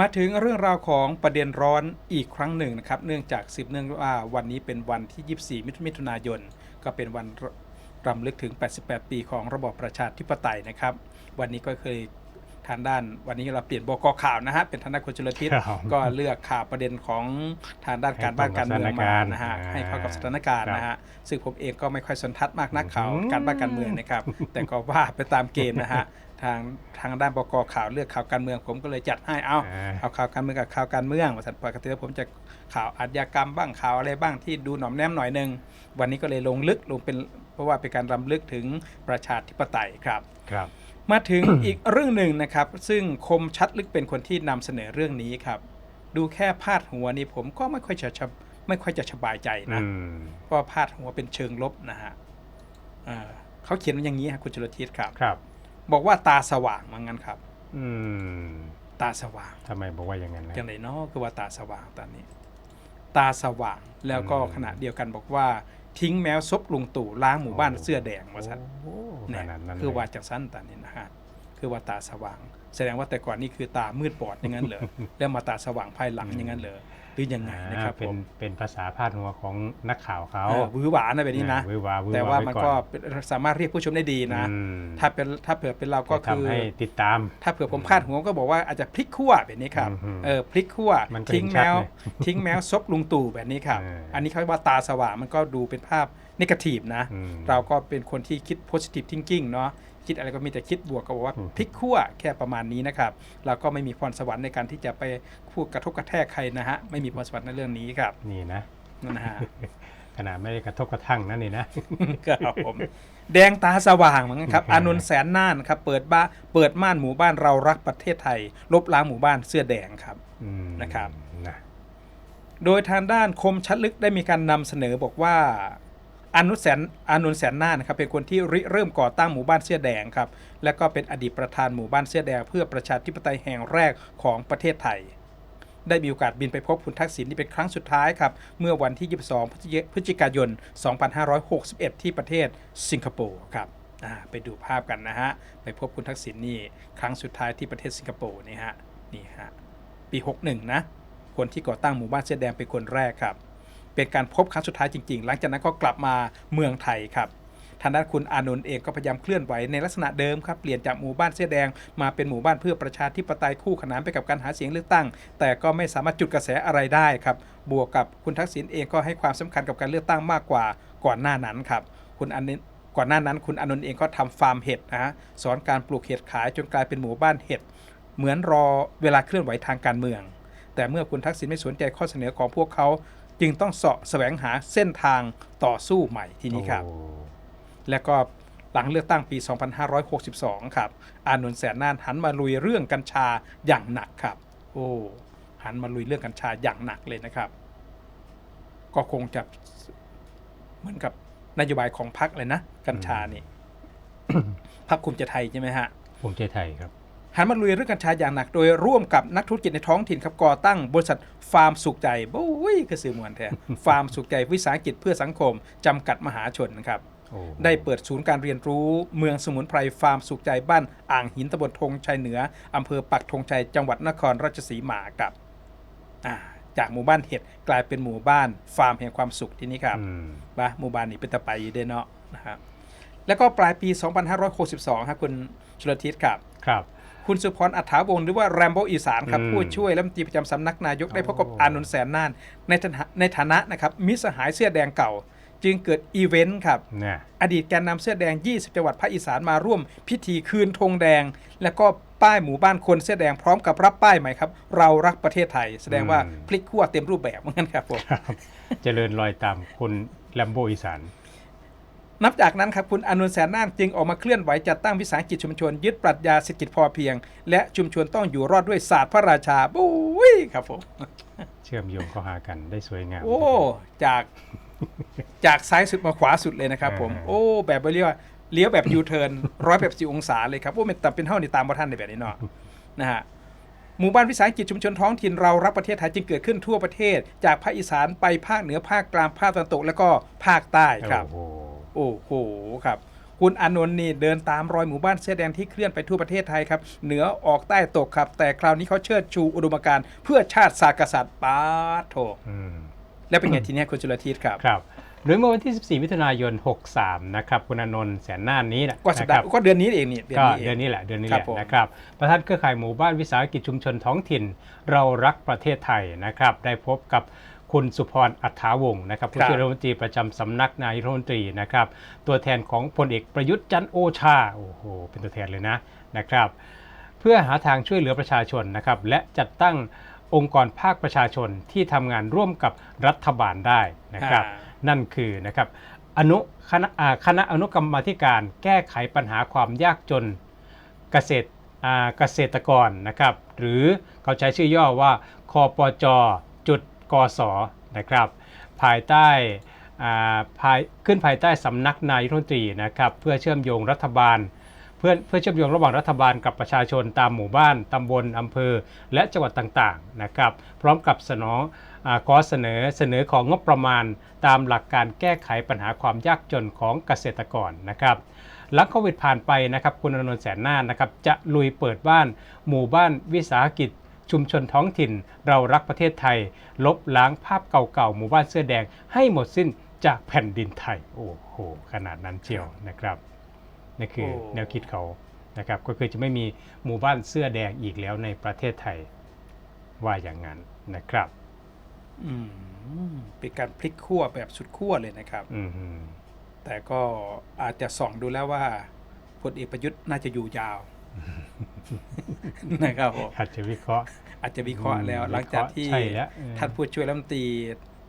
มาถึงเรื่องราวของประเด็นร้อนอีกครั้งหนึ่งนะครับ เนื่องจากสืบเนื่องว่าวันนี้เป็นวันที่ 24 มิถุนายน ก็เป็นวันรำลึกถึง 88 ปีของระบอบประชาธิปไตยนะครับ วันนี้ก็เคยทางด้านวันนี้เราเปลี่ยนบกข่าวนะฮะเป็นทางด้านคุณจุลทิศครับก็เลือกข่าวประเด็นของทางด้านการบ้านการเมืองมานะฮะให้เข้ากับสถานการณ์นะฮะซึ่งผมเองก็ไม่ค่อยสนทัดมากนักข่าวอืมการบ้านการเมืองนะครับแต่ก็ว่าไปตามเกมนะฮะ ทางทางด้านบกข่าวเลือกข่าวการเมืองผมก็เลยจัดให้เอาอ่าเอาข่าวการเมืองกับข่าวการเมืองมาสัตว์ปกติแล้วผมจะข่าวอาชญากรรมบ้างข่าวอะไรบ้างที่ดูหน่อมแนมหน่อยหนึงวันนี้ก็เลยลงลึกลงเป็นเพราะว่าเป็นการรำลึกถึงประชาธิปไตยครับครับ มาถึงอีกเรื่องหนึ่งนะครับ ซึ่งคมชัดลึกเป็นคนที่นำเสนอเรื่องนี้ครับ ดูแค่พาดหัวนี่ผมก็ไม่ค่อยจะชะไม่ค่อยจะสบายใจนะอืมเพราะว่าพาดหัวเป็นเชิงลบนะฮะเอ่อเขาเขียนว่าอย่างนี้ครับคุณจุลทิศครับครับ บอกว่าตาสว่างว่างั้นครับ อืม ตาสว่างทำไมบอกว่าอย่างนั้นนะจังไรเนาะคือว่าตาสว่างตอนนี้ ตาสว่างแล้วก็อืมขณะเดียวกันบอกว่า ทิ้งแมวซบลุงตู่ล้างหมู่บ้านโอ้เสื้อแดงว่าสันโอ้ขเนี่ยนาดนั้นคือเลยว่าจากสั้นตอนนี้นะฮะคือว่าตาสว่าง แสดงว่าแต่ก่อนนี่คือตามืดบอดอย่างนั้นเหรอแล้วมาตาสว่างภายหลังอย่างนั้นเหรอ หรือยังไงนะครับอ่าเป็ผนมเป็นภาษาพาดหัวของนักข่าวเขาเออวือหวานะแบบนี้นะเออวือหวาหวือหแต่ว่าไมันก็เป็นสามารถเรียกผู้ชมได้ดีนะอืมถ้าเป็นถ้าเผื่อเป็นเราก็จะคือทำให้ติดตาม ถ้าเผื่อผมพลาดหัวก็บอกว่าอาจจะพลิกขั้วแบบนี้ครับอืมเออพลิกขั้วมันก็ทิ้งเห็นแมชัดวเลยทิ้งแมวซบลุงตู่แบบนี้ครับเอออัอันนี้เขาเรียกว่าตาสว่างมันก็ดูเป็นภาพนิเกทีฟนะอืมเราก็เป็นคนที่คิด positive thinking เนาะ คิดอะไรก็มีแต่คิดบวกก็บอกว่าอืมพลิกขั้วแค่ประมาณนี้นะครับเราก็ไม่มีพรสวรรค์ในการที่จะไปพูดกระทบกระแทกใครนะฮะไม่มีพรสวรรค์ในเรื่องนี้ครับนี่นะนั่นนะฮะขนาดไม่ได้กระทบกระทั่งนั่นนี่นะครับผมแดงตาสว่างเหมือนกันครับอานนท์แสนน่านครับเปิดบ้าเปิดม่านหมู่บ้านเรารักประเทศไทย ลบล้างหมู่บ้านเสื้อแดงครับอืมนะครับนะโดยทางด้านคมชัดลึกได้มีการนำเสนอบอกว่า อนุแสนอานนแสนน่านะครับเป็นคนที่ริเริ่มก่อตั้งหมู่บ้านเสื้อแดงครับและก็เป็นอดีตประธานหมู่บ้านเสื้อแดง เพื่อประชาธิปไตยแห่งแรกของประเทศไทย ได้มีโอกาสบินไปพบคุณทักษิณที่เป็นครั้งสุดท้ายครับเมื่อวันที่ 22พฤศจิพฤศจิกายน 2561 ที่ประเทศสิงคโปร์ครับไปดูภาพกันนะฮะไปพบคุณทักษิณนี่ครั้งสุดท้ายที่ประเทศสิงคโปร์นี่ฮะนี่ฮะปี 61 นะ คนที่ก่อตั้งหมู่บ้านเสื้อแดงเป็นคนแรกครับ เป็นการพบครั้งสุดท้ายจริงๆ หลังจากนั้นก็กลับมาเมืองไทยครับทางด้านคุณอานนท์เองก็พยายามเคลื่อนไหวในลักษณะเดิมครับ เปลี่ยนจากหมู่บ้านเสื้อแดงมาเป็นหมู่บ้านเพื่อประชาธิปไตยคู่ขนานไปกับการหาเสียงเลือกตั้ง แต่ก็ไม่สามารถจุดกระแสอะไรได้ครับ บวกกับคุณทักษิณเองก็ให้ความสำคัญกับการเลือกตั้งมากกว่าก่อนหน้านั้นครับ คุณอานนท์ก่อนหน้านั้นคุณอานนท์เองก็ทำฟาร์มเห็ดนะฮะสอนการปลูกเห็ดขายจนกลายเป็นหมู่บ้านเห็ดเหมือนรอเวลาเคลื่อนไหวทางการเมือง แต่เมื่อคุณทักษิณไม่สนใจข้อเสนอของพวกเขา จึงต้องเสาะแสวงหาเส้นทางต่อสู้ใหม่ทีนี้ครับโอ้และก็หลังเลือกตั้งปี 2562 ครับ อานนท์แสนน่านหันมาลุยเรื่องกัญชาอย่างหนักครับ โอ้หันมาลุยเรื่องกัญชาอย่างหนักเลยนะครับ ก็คงจะเหมือนกับนโยบายของพรรคเลยนะ กัญชานี่พรรคคุมใจไทยใช่ไหมฮะภูมิใจไทยครับ หันมาลุยเรื่องกัญชาอย่างหนัก โดยร่วมกับนักธุรกิจในท้องถิ่นครับก่อตั้งบริษัทฟาร์มสุขใจโอ้ยกระสือมวนแท้ฟาร์มสุขใจวิสาหกิจเพื่อสังคม จำกัดมหาชนนะครับโอ้ได้เปิดศูนย์การเรียนรู้เมืองสมุนไพรฟาร์มสุขใจบ้านอ่างหินตำบลธงชัยเหนืออำเภอปักธงชัยจังหวัดนครราชสีมาครับอ่าจากหมู่บ้านเห็ดกลายเป็นหมู่บ้านฟาร์มแห่งความสุขที่นี่ครับอืมบะหมู่บ้านนี้เป็นตะไปอยู่เด้เนาะนะครับแล้วก็ปลายปี 2562ครับคุณชลทิศครับครับ คุณสุพรอัฐาวงศ์หรือว่าแรมโบอีสานครับอืม ผู้ช่วยรัฐมนตรีประจำสำนักนายกได้พบกับโอ้อานนท์แสนน่านในฐานะในฐานะนะครับมิตรสหายเสื้อแดงเก่า จึงเกิดอีเวนต์ครับ เนี่ย อดีตแกนนำเสื้อแดง 20 จังหวัดภาคอีสานมาร่วม พิธีคืนธงแดง แล้วก็ป้ายหมู่บ้านคนเสื้อแดงพร้อมกับรับป้ายใหม่ครับ เรารักประเทศไทย แสดงว่าพลิกขั้วเต็มรูปแบบเหมือนกันครับผมครับเจริญรอยตามคนแลมโบอีสาน นับจากนั้นครับคุณอนุนท์แสนน่านจึงออกมาเคลื่อนไหวจัดตั้งวิสาหกิจชุมชน ยึดปรัชญาเศรษฐกิจพอเพียง และชุมชนต้องอยู่รอดด้วยศาสตร์พระราชาบุ้ยครับผมเชื่อมโยงเข้าหากันได้สวยงามโอ้จากจากซ้ายสุดมาขวาสุดเลยนะครับผมอ่าโอ้แบบเรียกว่าเลี้ยวแบบยูเทิร์นร้อยแบบสี่องศาเลยครับโอ้เป็นแต่เป็นเท่าในตามประท่านในแบบนี้เนาะนะฮะหมู่บ้านวิสาหกิจชุมชนท้องถิ่นเรารักประเทศไทยจึงเกิดขึ้นทั่วประเทศ จากภาคอีสานไปภาคเหนือภาคกลางภาคตะวันตก แล้วก็ภาคใต้ครับโอ้ โหโอ้โหครับ คุณอานนท์นี่เดินตามรอยหมู่บ้านเสื้อแดงที่เคลื่อนไปทั่วประเทศไทยครับ เหนือออกใต้ตกครับ แต่คราวนี้เขาเชิดชูอุดมการณ์เพื่อชาติศาสตร์กษัตริย์ปาดโถอืมแล้วเป็นไงทีเนี้ยคุณจุลทิศครับครับโดยเมื่อวันที่ 14 มิถุนายน 63 นะครับ คุณอานนท์แสนน่านนี้นะก็สัปดานะห์ครับก็เดือนนี้เองนี่เดือนก็นี้เอเดือนงนี้แหละเดือนนี้ครัแหบละผมนะครับ ประธานเครือข่ายหมู่บ้านวิสาหกิจชุมชนท้องถิ่น เรารักประเทศไทยนะครับ ได้พบกับ คุณสุพรอัฏฐาวงศ์นะครับผู้ช่วยรัฐมนตรีประจำสำนักนายกรัฐมนตรีนะครับ ตัวแทนของพลเอกประยุทธ์จันทร์โอชาโอ้โหเป็นตัวแทนเลยนะนะครับ เพื่อหาทางช่วยเหลือประชาชนนะครับ และจัดตั้งองค์กรภาคประชาชนที่ทำงานร่วมกับรัฐบาลได้นะครับอ่านั่นคือนะครับอนุคณะอ่าคณะอนุกรรมาธิการแก้ไขปัญหาความยากจนเกษตรอ่าเกษตรกรนะครับ หรือเขาใช้ชื่อย่อว่าคอปจจุด กศนะครับ ภายใต้ภายขึ้นภายใต้สำนักนายรัฐมนตรีนะครับเพื่อเชื่อมโยงรัฐบาล เพื่อเพื่อเชื่อมโยงระหว่างรัฐบาลกับประชาชนตามหมู่บ้านตำบลอำเภอ และจังหวัดต่างๆนะครับพร้อมกับสนองอขอเสนอเสนอของงบประมาณ ตามหลักการแก้ไขปัญหาความยากจนของเกษตรกรนะครับหลังโควิดผ่านไปนะครับคุณอนนท์แสนนานะครับจะลุยเปิดบ้านหมู่บ้านวิสาหกิจ ชุมชนท้องถิ่น เรารักประเทศไทย ลบล้างภาพเก่าๆหมู่บ้านเสื้อแดงให้หมดสิ้นจากแผ่นดินไทย โอ้โห ขนาดนั้นเชียวนะครับนี่คือโอ้แนวคิดเขานะครับ ก็คือจะไม่มีหมู่บ้านเสื้อแดงอีกแล้วในประเทศไทย ว่าอย่างนั้นนะครับอืมเป็นการพลิกขั้วแบบสุดขั้วเลยนะครับอืมแต่ก็อาจจะส่องดูแล้วว่าพลเอกประยุทธ์น่าจะอยู่ยาว นะครับผมอาจจะวิเคราะห์ อาจจะวิเคราะห์แล้ว หลังจากที่ใช่แล้วเออท่านผู้ช่วยรัฐมนตรี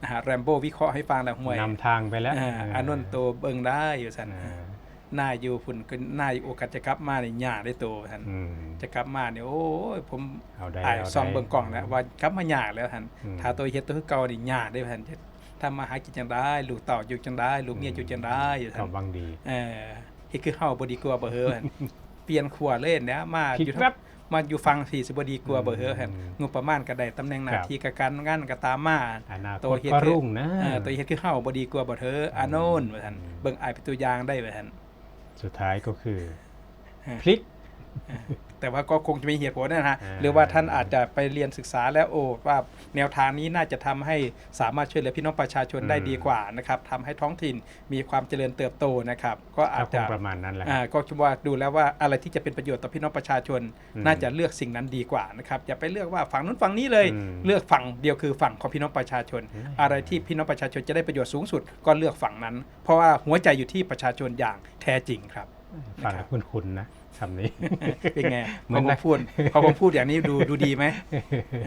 นะฮะแรมโบ้วิเคราะห์ให้ฟังแล้วห่วยนำทางไปแล้วอ่าอานนท์โตเบิงได้อยู่สันเออหน้าอยู่พุ่นก็หน้าอยู่โอกาสจะกลับมาในหญ้าได้โตท่านอืมจะกลับมาเนี่ยโอ้ยผมเอาได้อ่ายเอาได้ซองเบิ่งกล่องแล้วว่ากลับมาหญ้าแล้วท่านอืมถ้าตัวเฮ็ดตัวคือเก่านี่หญ้าได้ท่านจะทำมาหากินจังได้ลูกเต่าอยู่จังได้ลูกเมียอยู่จังได้อยู่ท่าก็นบางดี เออเฮ็ดคือเฮาบ่ดีกว่าบ่เฮ้อท่าน เปลี่ยนขั้วเล่นนะมาพลิอกยู่แป๊บ มาอยู่ฟังสีสิบ่ดีกว่าบ่เฮ้อท่านอืมงบประมาณก็ได้ตำแหน่งหน้าครับที่กับการงานก็ตามมา อนาคตัวตเฮ็ดก็คือรุ่งนะ เออตัวเฮ็ดคือเฮาบ่ดีกว่าบ่เธออานนท์ว่าซั่นอืมเบิ่งอายเป็นตัวอย่างได้ว่าซั่นสุดท้ายก็คือ ฮะ พลิก แต่ว่าก็คงจะมีเหตุผลนะฮะอ่าหรือว่าท่านอาจจะไปเรียนศึกษาแล้วโอ้ว่าแนวทางนี้น่าจะทำให้สามารถช่วยเหลือพี่น้องประชาชนได้ดีกว่านะครับทำให้ท้องถิ่นมีความเจริญเติบโตนะครับ ก็อาก็จคจะงประมาณนั้นแหละอ่าก็คิดว่าดูแล้วว่าอะไรที่จะเป็นประโยชน์ต่อพี่น้องประชาชนอืมน่าจะเลือกสิ่งนั้นดีกว่านะครับอย่าไปเลือกว่าฝั่งนู้นฝั่งนี้เลยอืมเลือกฝั่งเดียวคือฝั่งของพี่น้องประชาชนอืมอะไรที่พี่น้องประชาชนจะได้ประโยชน์สูงสุด ก็เลือกฝั่งนั้น เพราะว่าหัวใจอยู่ที่ประชาชนอย่างแท้จริงครับฟังแล้วคุ้นๆนะ คำนี้ เป็นไงเหมืพออนผมนักพูดพอผมพูดอย่างนี้ดูดูดีไหม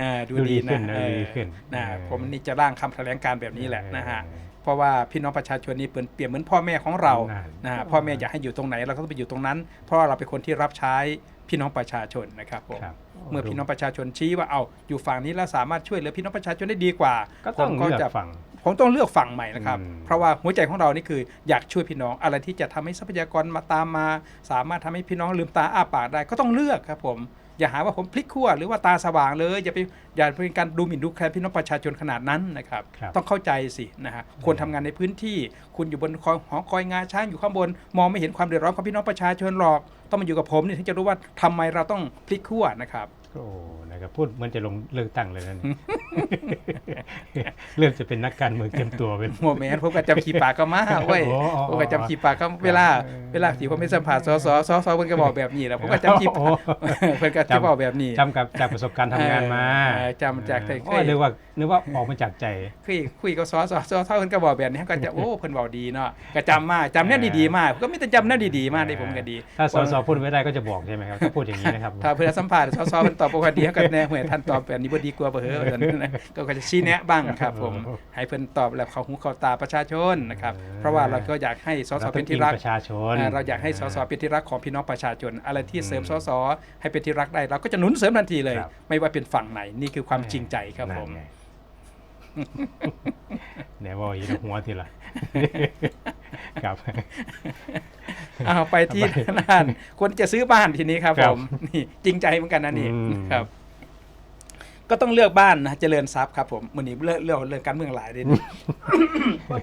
อ่าดูดูดีดีขึ้นะนนะเอดูอดีขึ้นนะเออผมนี่จะร่างคำแถลงการแบบนี้แหละนะฮะเออเพราะว่าพี่น้องประชาชนนี่เปรียบเปรียบเหมือนพ่อแม่ของเรานั่นนะฮะพ่อแม่อยากให้อยู่ตรงไหนเราก็ต้องไปอยู่ตรงนั้น เพราะว่าเราเป็นคนที่รับใช้พี่น้องประชาชนนะครับผมครับเมื่อพี่น้องประชาชนชี้ว่าเอาอยู่ฝั่งนี้แล้วสามารถช่วยเหลือพี่น้องประชาชนได้ดีกว่าก็ต้องผมเลือกจะฝั่ง ผมต้องเลือกฝั่งใหม่นะครับอืมเพราะว่าหัวใจของเรานี่คืออยากช่วยพี่น้องอะไรที่จะทำให้ทรัพยากรมาตามมา สามารถทำให้พี่น้องลืมตาอ้าปากได้ก็ต้องเลือกครับผมอย่าหาว่าผมพลิกขั้วหรือว่าตาสว่างเลย อย่าไปอย่าเป็นการดูหมิ่นดูแคลนพี่น้องประชาชนขนาดนั้นนะครับครับต้องเข้าใจสินะฮะคนทำงานในพื้นที่ คุณอยู่บนคอยหอคอยงาช้างอยู่ข้างบน มองไม่เห็นความเดือดร้อนของพี่น้องประชาชนหรอก ต้องมาอยู่กับผมนี่ถึงจะรู้ว่าทำไมเราต้องพลิกขั้วนะครับโอ้ นะครับพูดเหมันจะลงเลือกตั้งเลยนั่นเริ่มจะเป็นนักการเมืองเตรียมตัวเป็น โมแมนผมก็จำขี่ปากก็มาเว้ยโอ้อ๋อผมก็จำขี่ปากก็เวลาเออ เวลาที่ผมไปสัมผัสสสสสเพิ่นก็บอกแบบนี้แหล้วผมก็จำขี่ปากโอ้เพิ่นก็จะบอกแบบนี้จำกับจากประสบการณ์ทำงานมาเออจำจากแต่เคยโอ้นึกว่านึกว่าออกมาจากใจ คุยคุยกับสสสสเพิ่นก็บอกแบบนี้ก็จะโอ้เพิ่นบอกดีเนาะก็จำมาจำแน่ดีๆมากก็มีแต่จำแน่ดีๆมากได้ผมก็ดี ถ้าสสพูดไม่ได้ก็จะบอกใช่ไหมครับถ้าพูดอย่างนี้นะครับ ถ้าเพื่อนสัมภาษณ์สสเพิ่นตอบบ่ค่อยดีเขาก็แน่เหมือนท่านตอบแบบนี้บ่ดีกว่าบ่เหอว่าซั่นนะก็ก็จะชี้แนะบ้างครับผมโอ้ให้เพิ่นตอบแบบเข้าหูเข้าตาประชาชนนะครับเออเพราะว่าเราก็อยากให้สสเราต้เป็อนงที่อิงรักประชาชนอ่าเราอยากให้สสเป็นที่รักของพี่น้องประชาชน อะไรที่เสริมอืมสสให้เป็นที่รักได้ เราก็จะหนุนเสริมทันทีเลยครับไม่ว่าเป็นฝั่งไหนนี่คือความจริงใจครับผมนั่นไงเนี่ยว่าอีกแล้วหัวทีละครับเอาไปที่นั่นคนจะซื้อบ้านทีนี้ครับครัผบมนี่จริงใจเหมือนกันนะนี่อืมครับ ก็ต้องเลือกบ้านนะเจริญทรัพย์ครับผมมือนี้เลือกเลือกเรื่องการเมืองหลายเลยนี่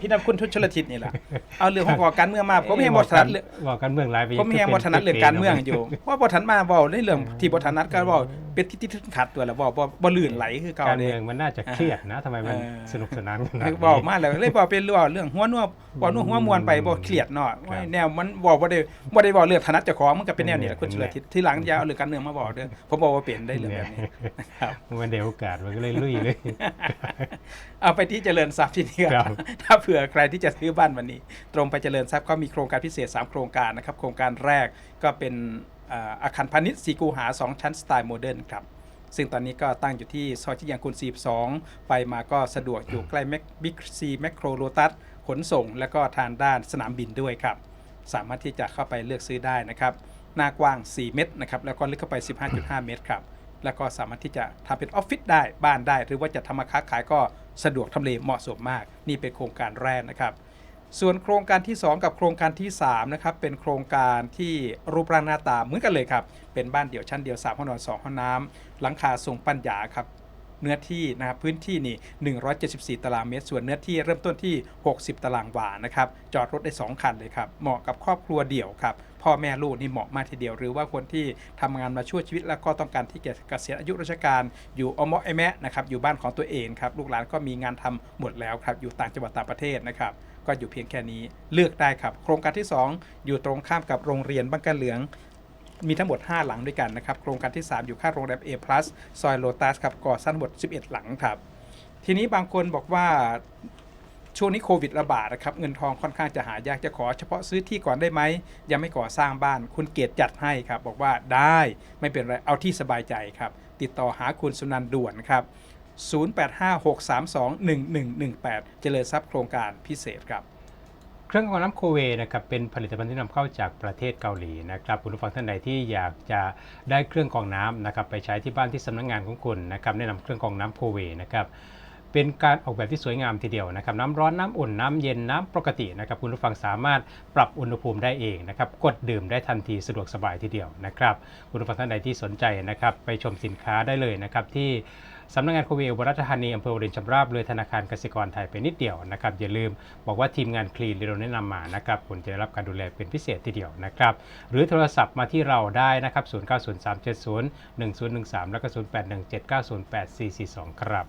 พี่นำคุณทุชลทิศนี่แหละเอาเรื่องของก่อการเมืองมาผมเห็นบทถนัดเรื่องว่ากันเมืองหลายไปผมเห็นบทถนัดเรื่องการเมืองอยู่เพราะบทถนัดมาบอกในเรื่องที่บทถนัดก็บอกเป็นที่ที่ขัดตัวแล้วบอกบ่บ่ลื่นไหลคือเก่าการเนี่เมืยองมันน่าจะเครียดนะทำไมมันเออสนุกสนานขนาดนี้บอกมาแล้วเลยบอกเป็นเรื่องเรื่องหัวนัวบอกนัวหัวมวนไปบอกเครียดเนาะว่าแนวมันบอกบ่ได้บ่ได้บอกเรื่องถนัดเจ้าของมันก็เป็นแนวนี้แหละคุณชลทิศที่หลังอยาเอาเรื่องการเมืองมาบอกเด้อผมบอกว่าเปลี่ยนได้เรื่องแบบนี้ครับมันเดี๋ยวโอกาสมันก็เลยลุยเลย เอาไปที่เจริญทรัพย์ที่นี่คครัรับบถ้าเผื่อใครที่จะซื้อบ้านวันนี้ ตรงไปเจริญทรัพย์ก็มีโครงการพิเศษ 3 โครงการนะครับ โครงการแรกก็เป็นอ่าอาคารพาณิชย์สีกูหา 2 ชั้นสไตล์โมเดิร์นครับซึ่งตอนนี้ก็ตั้งอยู่ที่ซอยที่ยังคุณ42 ไปมาก็สะดวกอยู่ใกล้แมคบิ๊กซีแมคโครโลตัสขนส่ง และก็ทางด้านสนามบินด้วยครับ สามารถที่จะเข้าไปเลือกซื้อได้นะครับ หน้ากว้าง 4 เมตรนะครับ แล้วก็ลึกเข้าไป 15.5 เมตรครับ แล้วก็สามารถที่จะทำเป็นออฟฟิศได้บ้านได้ หรือว่าจะทำมาค้าขายก็สะดวกทำเลเหมาะสมมาก นี่เป็นโครงการแรกนะครับ ส่วนโครงการที่ 2 กับโครงการที่3นะครับเป็นโครงการที่รูปร่างหน้าตาเหมือนกันเลยครับเป็นบ้านเดี่ยวชั้นเดียว3ห้องนอน2ห้องน้ำหลังคาทรงปัญญาครับเนื้อที่นะครับพื้นที่นี่ 174 ตารางเมตร ส่วนเนื้อที่เริ่มต้นที่ 60 ตารางวานะครับ จอดรถได้ 2 คันเลยครับ เหมาะกับครอบครัวเดี่ยวครับ พ่อแม่ลูกนี่เหมาะมากทีเดียว หรือว่าคนที่ทำงานมาช่วยชีวิตแล้วก็ต้องการที่จะเกษียณอายุราชการ อยู่อมอไอแมะนะครับอยู่บ้านของตัวเองครับลูกหลานก็มีงานทำหมดแล้วครับอยู่ต่างจังหวัดต่างประเทศนะครับก็อยู่เพียงแค่นี้เลือกได้ครับ โครงการที่ 2 อยู่ตรงข้ามกับโรงเรียนบ้านกันเหลืองมีทั้งหมด 5 หลังด้วยกันนะครับ โครงการที่ 3 อยู่ข้างโรงแรม A+ ซอยโลตัสครับก่อสร้างหมด 11 หลังครับ ทีนี้บางคนบอกว่า ช่วงนี้โควิดระบาดนะครับเงินทองค่อนข้างจะหายากจะขอเฉพาะซื้อที่ก่อนได้ไหมยังไม่ก่อสร้างบ้าน คุณเกียรติจัดให้ครับ บอกว่าได้ไม่เป็นไรเอาที่สบายใจครับ ติดต่อหาคุณสุนันด่วนครับ 0856321118 เจริญทรัพย์โครงการพิเศษครับเครื่องกรองน้ำโคเวนะครับเป็นผลิตภัณฑ์ที่นำเข้าจากประเทศเกาหลีนะครับคุณผู้ฟังท่านใดที่อยากจะได้เครื่องกรองน้ำนะครับไปใช้ที่บ้านที่สำนักงานของคุณนะครับแนะนำเครื่องกรองน้ำโคเวนะครับ เป็นการออกแบบที่สวยงามทีเดียวนะครับน้ำร้อนน้ำอุ่นน้ำเย็นน้ำปกตินะครับคุณผู้ฟังสามารถปรับอุณหภูมิได้เองนะครับกดดื่มได้ทันทีสะดวกสบายทีเดียวนะครับคุณผู้ฟังท่านใดที่สนใจนะครับไปชมสินค้าได้เลยนะครับที่สำนักงานโควิดอุบลราชธานีอำเภอวรินชำราบเลยธนาคารกสิกรไทยไปนิดเดียวนะครับอย่าลืมบอกว่าทีมงานคลีนเราแนะนำมานะครับคุณจะได้รับการดูแลเป็นพิเศษทีเดียวนะครับหรือโทรศัพท์มาที่เราได้นะครับ0903701013 แล้วก็ 0817908442 ครับ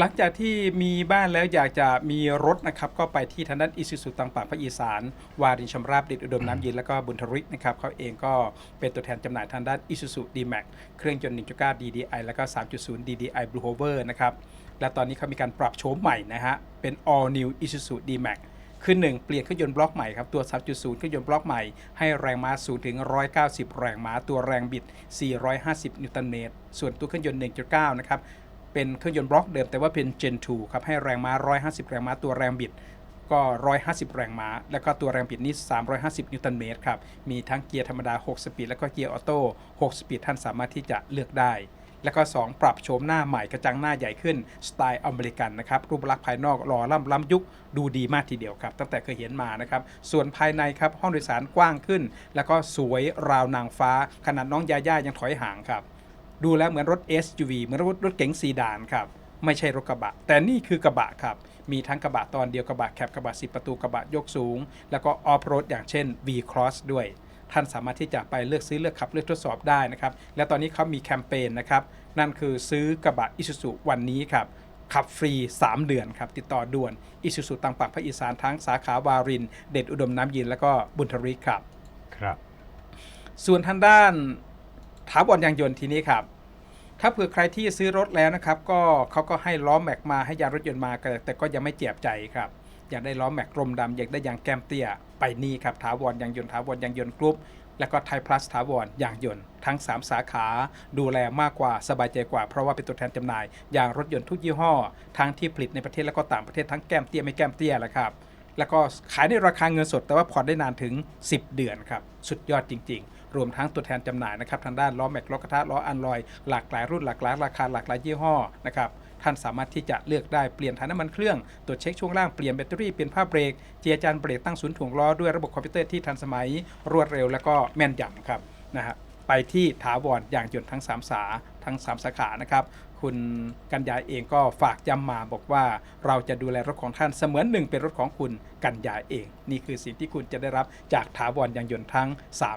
หลังจากที่มีบ้านแล้วอยากจะมีรถนะครับก็ไปที่ทางด้านอิสุสุต่างปากภาคอีสาน วารินชำราบดิดอุดมน้ำเย็นแล้วก็บุญทริกนะครับเขาเองก็เป็นตัวแทนจำหน่ายทางด้านอิสุสุดีแม็กเครื่องยนต์1.9 DDI แล้วก็ 3.0 DDI Blue Hover นะครับและตอนนี้เขามีการปรับโฉมใหม่นะฮะเป็น all new Isuzu D-Max คือ 1 เปลี่ยนเครื่องยนต์บล็อกใหม่ครับ ตัว 3.0 เครื่องยนต์บล็อกใหม่ ให้แรงม้าสูงถึง 190 แรงม้า ตัวแรงบิด 450 นิวตันเมตร ส่วนตัวเครื่องยนต์ 1.9 นะครับ เป็นเครื่องยนต์บล็อกเดิมแต่ว่าเป็น Gen 2ครับให้แรงม้า 150 แรงม้าตัวแรงบิดก็ 150 แรงม้า แล้วก็ตัวแรงบิดนี่ 350 นิวตันเมตรครับ มีทั้งเกียร์ธรรมดา 6 สปีด แล้วก็เกียร์ออโต้ 6 สปีด ท่านสามารถที่จะเลือกได้ แล้วก็ 2 ปรับโฉมหน้าใหม่กระจังหน้าใหญ่ขึ้น สไตล์อเมริกันนะครับ รูปลักษณ์ภายนอกหล่อล่ำล้ำยุค ดูดีมากทีเดียวครับ ตั้งแต่เคยเห็นมานะครับ ส่วนภายในครับ ห้องโดยสารกว้างขึ้น แล้วก็สวยราวนางฟ้า ขนาดน้องยาย่ายังถอยห่างครับ ดูแล้วเหมือนรถ SUV เหมือนรถรถเก๋งซีดานครับ ไม่ใช่รถกระบะ แต่นี่คือกระบะครับ มีทั้งกระบะตอนเดียวกระบะแคบกระบะ 10 ประตูกระบะยกสูง แล้วก็ออฟโรดอย่างเช่น V Cross ด้วย ท่านสามารถที่จะไปเลือกซื้อเลือกขับเลือกทดสอบได้นะครับ และตอนนี้เขามีแคมเปญนะครับ นั่นคือซื้อกระบะอิ u z u วันนี้ครับขับฟรี 3 เดือนครับ ติดต่อด่วนอิ u z u ตังปากภาคอีสานทั้งสาขาวาริน เดชอุดมน้ำเยิน แล้วก็บุญทริกครับ ครับ ส่วนทางด้าน ถาวรยางยนต์ทีนี้ครับ ถ้าเผื่อใครที่ซื้อรถแล้วนะครับ ก็เขาก็ให้ล้อแม็กมาให้ยางรถยนต์มาแต่ก็ยังไม่เจ็บใจครับอยากได้ล้อแม็กกลมดำอยากได้ยางแกมเตี้ยไปนี่ครับถาวรยางยนต์ถาวรยางยนต์กรุ๊ปแล้วก็ไทยพลัสถาวรยางยนต์ทั้ง 3 สาขาดูแลมากกว่าสบายใจกว่า เพราะว่าเป็นตัวแทนจำหน่ายยางรถยนต์ทุกยี่ห้อ ทั้งที่ผลิตในประเทศแล้วก็ต่างประเทศทั้งแก้มเตี้ยไม่แก้มเตี้ยแหละครับ แล้วก็ขายในราคาเงินสด แต่ว่าผ่อนได้นานถึง 10 เดือนครับ สุดยอดจริงๆ รวมทั้งตัวแทนจำหน่ายนะครับทางด้านล้อแม็กล้อกระทะล้ออันลอย หลากหลายรุ่นหลากหลายราคาหลากหลายยี่ห้อนะครับท่านสามารถที่จะเลือกได้เปลี่ยนถ่ายน้ำมันเครื่องตรวจเช็คช่วงล่างเปลี่ยนแบตเตอรี่เปลี่ยนผ้าเบรกเจียจานเบรกตั้งศูนย์ถ่วงล้อด้วยระบบคอมพิวเตอร์ที่ทันสมัยรวดเร็วแล้วก็แม่นยำครับนะฮะไปที่ถาวรอย่างยนต์ทั้ง 3 สาทั้ง 3 สาขานะครับ คุณกัญญาเองก็ฝากย้ำมาบอกว่าเราจะดูแลรถของท่านเสมือนหนึ่งเป็นรถของคุณกัญญาเอง นี่คือสิ่งที่คุณจะได้รับจากถาวรยางยนต์ทั้ง 3 สา